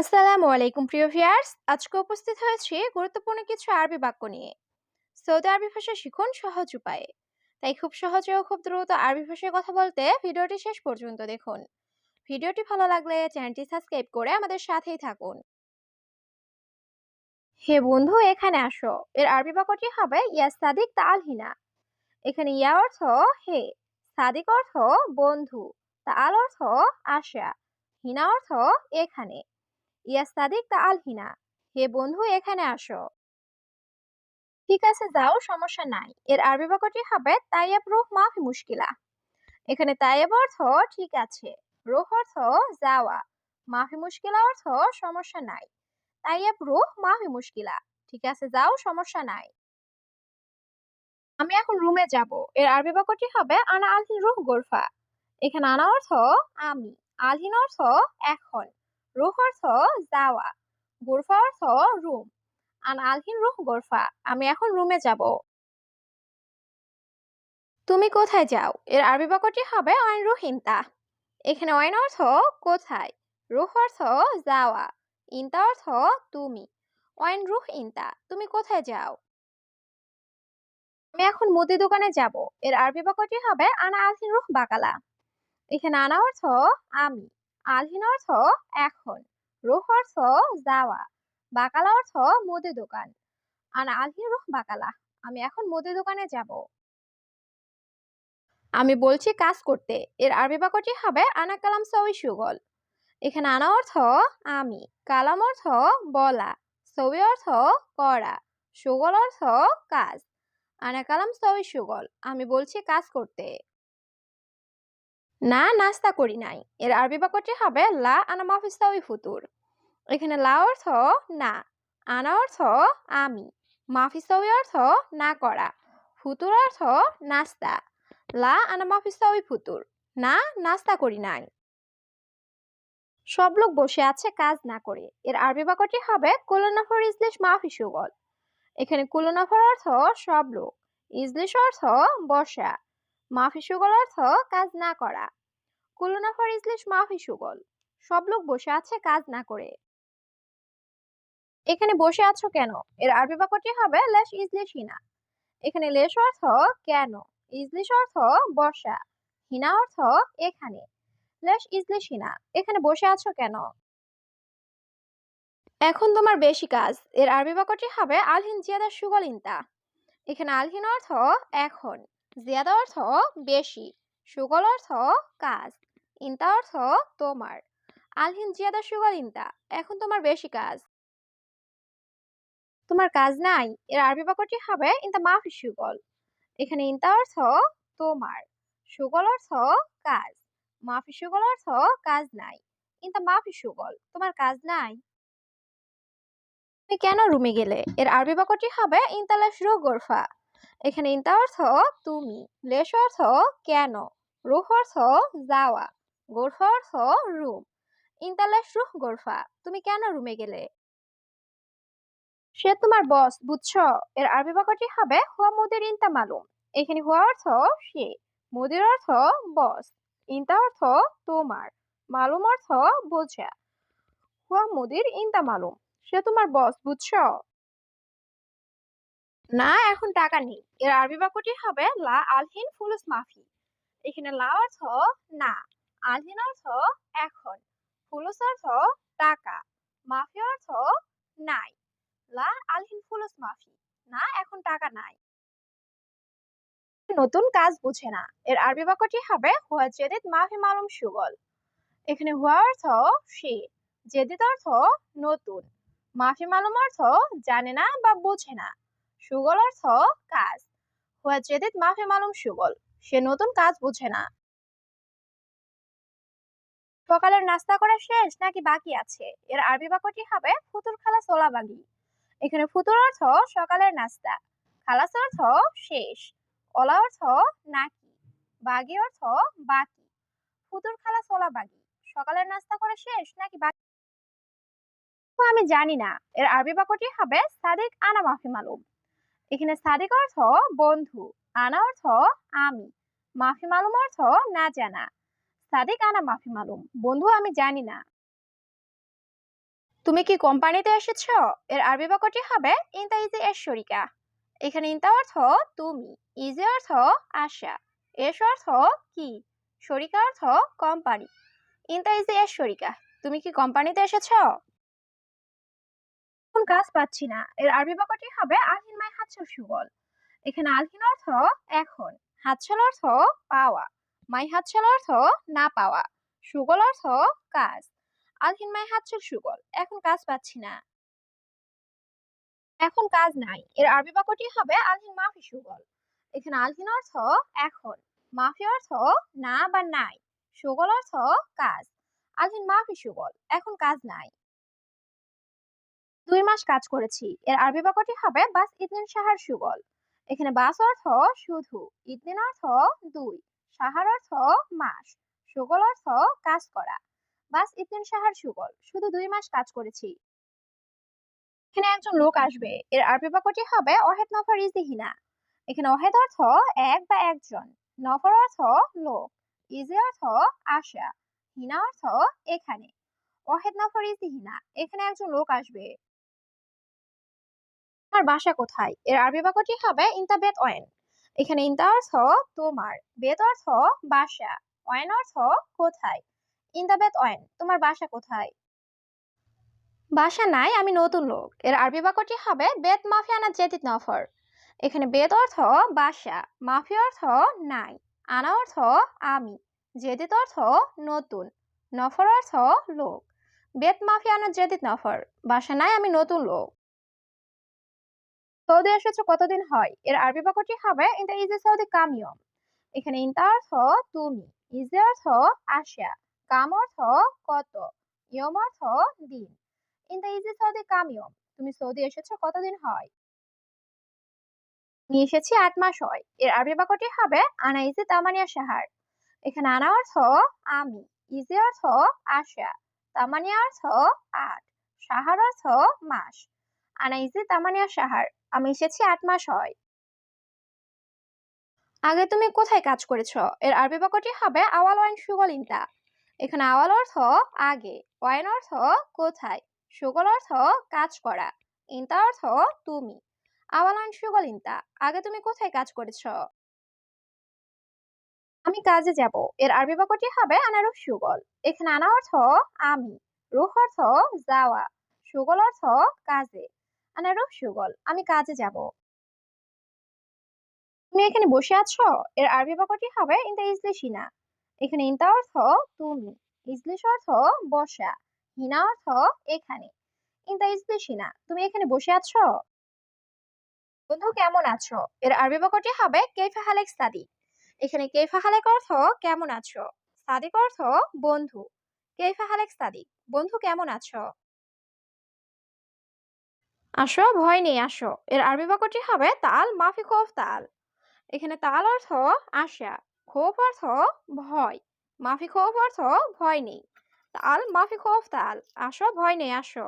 আসসালামু আলাইকুম, প্রিয় ভিউয়ার্স। আজকে উপস্থিত হয়েছি গুরুত্বপূর্ণ কিছু আরবি বাক্য নিয়ে। সৌদি আরবি ভাষা শিখুন সহজ উপায়ে। তাই খুব সহজে ও খুব দ্রুত আরবি ভাষায় কথা বলতে ভিডিওটি শেষ পর্যন্ত দেখুন। ভিডিওটি ভালো লাগলে চ্যানেলটি সাবস্ক্রাইব করে আমাদের সাথেই থাকুন। হে বন্ধু, এখানে আসো। এর আরবি বাক্যটি হবে ইয়া সাদিক তা আলহিনা এখানে ইয়া অর্থ হে, সাদিক অর্থ বন্ধু। তা আল অর্থ আশা। হিনা অর্থ এখানে। ইয়া সাদিক তা আলহিনা হে বন্ধু, এখানে আসো। ঠিক আছে, যাও, সমস্যা নাই। এর আরবি বাক্যটি হবে তাইয়াব রুহ মাফি মুশকিলা। এখানে তাইয়াব অর্থ ঠিক আছে। রুহ অর্থ যাওয়া। মাফি মুশকিলা অর্থ সমস্যা নাই। তাইয়াব রুহ মাফি মুশকিলা। ঠিক আছে, যাও, সমস্যা নাই। আমি এখন রুমে যাব। এর আরবি বাক্যটি হবে আনা আলহিন রুহ গোরফা। এখানে আনা অর্থ আমি। আলহিন অর্থ এখন। রুহ অর্থ যাওয়া গোরফা অর্থ রুম। আন আলহিন রুহ গোরফা, আমি এখন রুমে যাব। তুমি কোথায় যাও? এর আরবি বাক্যটি হবে অয়ন রুহ ইন্তা এখানে অয়ন অর্থ কোথায়? রুহ অর্থ যাওয়া, ইন্তা অর্থ তুমি। অয়ন রুহ ইন্তা তুমি কোথায় যাও? আমি এখন মুদি দোকানে যাব। এর আরবি বাক্যটি হবে আনা আলহিন রুহ বাকালা। এখানে আনা অর্থ আমি। আলহিন অর্থ এখন, রুহ অর্থ যাওয়া, বাকালা অর্থ মুদি দোকান। আনা আলহিন রুহ বাকালা, আমি এখন মুদি দোকানে যাব। আমি বলছি কাজ করতে, এর আরবি বাক্যটি হবে আনা কালাম সউই সুগল। এখানে আনা অর্থ আমি, কালাম অর্থ বলা সউই অর্থ করা, সুগল অর্থ কাজ, আনা কালাম সউই সুগল, আমি বলছি কাজ করতে। না নাস্তা করি নাই। এর আরবি বাক্যটি হবে, লা আনা মাফিস্তাউই ফুতুর। এখানে লা অর্থ না, আনা অর্থ আমি। মাফিস্তাউই অর্থ না করা, ফুতুর অর্থ নাস্তা। লা আনা মাফিস্তাউই ফুতুর, না নাস্তা করি নাই। সব লোক বসে আছে কাজ না করে। এর আরবি বাক্যটি হবে, কুলনাফর ইজলিশ মাফি সুগল এখানে কুলনাফর অর্থ সব লোক, ইজলিশ অর্থ বসা। মাফি সুগল অর্থ কাজ না করা। কুলনাফর ইজলিশ মাফি সুগল সব লোক বসে আছে কাজ না করে। এখানে বসে আছো কেন? এর আরবি বাক্যটি হবে লেশ ইজলিশ হিনা এখানে লেশ অর্থ কেন? ইজলিশ অর্থ বসা। হিনা অর্থ এখানে। লেশ ইজলিশ হিনা এখানে বসে আছো কেন? এখন তোমার বেশি কাজ। এর আরবি বাক্যটি হবে আলহিন জিয়াদা সুগল ইন্তা। এখানে আলহিন অর্থ এখন। জিয়াদা অর্থ বেশি, সুগল অর্থ কাজ, ইন্তা অর্থ তোমার। আলহিন, জিয়াদা, সুগল, ইন্তা, এখন তোমার বেশি কাজ। তোমার কাজ নাই, এর আরবি বাক্যটি হবে ইন্তা মাফি সুগল। এখানে ইন্তা অর্থ তোমার, সুগল অর্থ কাজ, মাফি সুগল অর্থ কাজ নাই, ইন্তা মাফি সুগল, তোমার কাজ নাই। তুমি কেন রুমে গেলে? এর আরবি বাক্যটি হবে ইন্তালাশ রু গোরফা এখানে ইন্তা অর্থ তুমি, লেশ অর্থ কেন, রুহ অর্থ যাওয়া, গোরফা অর্থ রুম। ইন্তালাশ রুহ গোরফা, তুমি কেন রুমে গেলে? সে তোমার বস, বুঝছ? এর আরবি বাক্যটি হবে, হুয়া মুদির ইন্তা মালুম। এখানে হুয়া অর্থ সে, মুদির অর্থ বস, ইন্তা অর্থ তোমার, মালুম অর্থ বোঝা। হুয়া মুদির ইন্তা মালুম, সে তোমার বস, বুঝছ? না, এখন টাকা নেই। এর আরবি বাক্যটি হবে, লা আলহিন ফুলুস মাফি। এখানে লা অর্থ না, আলহিন অর্থ এখন। ফুলুস অর্থ টাকা, মাফি অর্থ নাই। লা আলহিন ফুলুস মাফি, না, এখন টাকা নাই। নতুন কাজ বুঝে না। এর আরবি বাক্যটি হবে, হুয়া জেদিদ মাফি মালুম সুগল। এখানে হুয়া অর্থ সে, জেদিদ অর্থ নতুন। মাফি মালুম অর্থ জানে না বা বোঝে না। সুগল অর্থ কাজ। হুয়া মাফি মালুম সুগল, সে নতুন কাজ বুঝে না। সকালের নাস্তা করা শেষ নাকি বাকি আছে? এর আরবি বাক্যটি হবে ফুতুর খালা সোলা বাগি এখানে ফুতুর অর্থ সকালের নাস্তা, খালাস অর্থ শেষ ওলা অর্থ নাকি, বাগি অর্থ বাকি। ফুতুর খালা সোলা বাগি সকালের নাস্তা করা শেষ নাকি বাকি? আমি জানি না। এর আরবি বাক্যটি হবে সাদিক আনা মাফি মালুম। এখানে সাদিক অর্থ বন্ধু, আনা অর্থ আমি, মাফি মালুম অর্থ না জানা। সাদিক, আনা, মাফি মালুম, বন্ধু আমি জানি না। তুমি কি কোম্পানিতে এসেছ? এর আরবি বাক্যটি হবে ইনতা ইজি এর শরিকা। এখানে ইনতা অর্থ তুমি, ইজি অর্থ আশা, এস অর্থ কি, শরিকা অর্থ কোম্পানি। ইনতা ইজি এর শরিকা, তুমি কি কোম্পানিতে এসেছ? এখন কাজ পাচ্ছি না। এর আরবি বাক্যটি হবে আলহিন মাই হাতছল সুগল এখানে আলহিন অর্থ এখন হাতছল অর্থ পাওয়া মাই হাতছল অর্থ না পাওয়া সুগল অর্থ কাজ আলহিন মাই হাতছল সুগল এখন কাজ পাচ্ছি না। এখন কাজ নাই। এর আরবি বাক্যটি হবে আলহিন মাফি সুগল এখানে আলহিন অর্থ এখন মাফি অর্থ না বা নাই সুগল অর্থ কাজ আলহিন মাফি সুগল এখন কাজ নাই। দুই মাস কাজ করেছি। এর আরবি বাক্যটি হবে, বাস ইদনিন সাহার সুগল। এখানে বাস অর্থ শুধু ইদনিন অর্থ দুই সাহার অর্থ মাস, সুগল অর্থ কাজ করা। বাস ইদনিন সাহার সুগল, শুধু দুই মাস কাজ করেছি। এখানে একজন লোক আসবে, এর আরবি বাক্যটি হবে, অহেদ নফর ইজিহিনা এখানে অহেদ অর্থ এক বা একজন, নফর অর্থ লোক, ইজি অর্থ আশা, হিনা অর্থ এখানে, অহেদ নফর ইজিহিনা এখানে একজন লোক আসবে। তোমার বাসা কোথায়? এর আরবি বাক্যটি হবে ইনতা বেত ওয়েন এখানে ইনতা অর্থ তোমার, বেত অর্থ বাসা ওয়েন অর্থ কোথায়? ইনতা বেত ওয়েন তোমার বাসা কোথায়? বাসা নাই, আমি নতুন লোক। এর আরবি বাক্যটি হবে বেত মাফিয়ানা জেদিত নফর। এখানে বেত অর্থ বাসা, মাফি অর্থ নাই, আনা অর্থ আমি জেদিত অর্থ নতুন, নফর অর্থ লোক। বেত মাফিয়ানা জেদিত নফর, বাসা নাই, আমি নতুন লোক। সৌদি এসেছ কতদিন হয়? এর আরবি বাক্যটি হবে ইনতা ইজি সৌদি কামিয়ম। এখানে ইনতা অর্থ তুমি, ইজি অর্থ আসা কাম অর্থ কত ইয়ম অর্থ দিন ইনতা ইজি সৌদি কামিয়ম তুমি সৌদি এসেছ কতদিন হয়? আমি এসেছি আট মাস হয়। এর আরবি বাক্যটি হবে, আনা ইজি তামানিয়া সাহার এখানে আনা অর্থ আমি ইজি অর্থ আসা তামানিয়া অর্থ আট সাহার অর্থ মাস আনা ইজি তামানিয়া সাহার আমি এসেছি আট মাস হয়। আগে তুমি কোথায় কাজ করেছ? এর আরবি বাক্যটি হবে আওয়াল ওয়াইন সুগল ইনতা এখানে আওয়াল অর্থ আগে, ওয়াইন অর্থ কোথায়, সুগল অর্থ কাজ করা, ইনতা অর্থ তুমি। আওয়াল ওয়াইন সুগল ইনতা, আগে তুমি কোথায় কাজ করেছ? আমি কাজে যাব। এর আরবি বাক্যটি হবে আনারুফ সুগল। এখানে আনা অর্থ আমি, রুহ অর্থ যাওয়া, সুগল অর্থ কাজে। আনারুফ সুগল। আমি কাজে যাব। তুমি এখানে বসে আছো? এর আরবি বাক্যটি হবে ইনতা ইজলিশিনা এখানে ইনতা অর্থ তুমি ইজলিশ অর্থ বসা হিনা অর্থ এখানে ইনতা ইজলিশিনা তুমি এখানে বসে আছো? বন্ধু, কেমন আছো? এর আরবি বাক্যটি হবে কেফা হালেক সাদিক এখানে কেফা হালেক অর্থ কেমন আছো সাদিক অর্থ বন্ধু কেফা হালেক সাদিক বন্ধু, কেমন আছো? আসো ভয় নেই, আসো। এর আরবি বাক্যটি হবে তাল, মাফি খোফ তাল। এখানে তাল অর্থ আশা, খোফ অর্থ ভয়, মাফি খোফ অর্থ ভয় নেই। তাল, মাফি খোফ তাল, আসো, ভয় নেই, আসো।